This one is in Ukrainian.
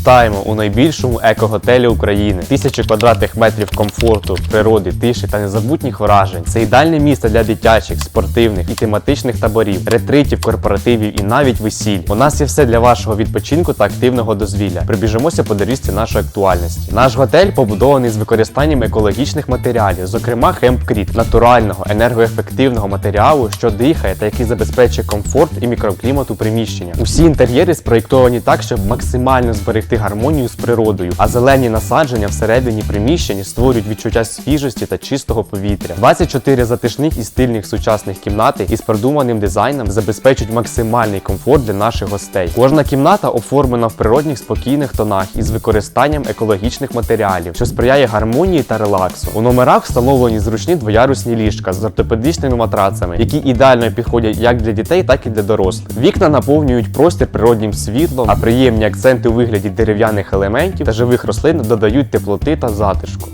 Вітаємо у найбільшому еко-готелі України. Тисячі квадратних метрів комфорту, природи, тиші та незабутніх вражень. Це ідеальне місце для дитячих, спортивних і тематичних таборів, ретритів, корпоративів і навіть весіль. У нас є все для вашого відпочинку та активного дозвілля. Прибіжимося по доріжці нашої актуальності. Наш готель побудований з використанням екологічних матеріалів, зокрема хемпкріт, натурального, енергоефективного матеріалу, що дихає та який забезпечує комфорт і мікроклімат у приміщення. Усі інтер'єри спроєктовані так, щоб максимально зберегти гармонію з природою, а зелені насадження всередині приміщень створюють відчуття свіжості та чистого повітря. 24 затишних і стильних сучасних кімнати із продуманим дизайном забезпечують максимальний комфорт для наших гостей. Кожна кімната оформлена в природних спокійних тонах із використанням екологічних матеріалів, що сприяє гармонії та релаксу. У номерах встановлені зручні двоярусні ліжка з ортопедичними матрацами, які ідеально підходять як для дітей, так і для дорослих. Вікна наповнюють простір природнім світлом, а приємні акценти у вигляді дерев'яних елементів та живих рослин додають теплоти та затишку.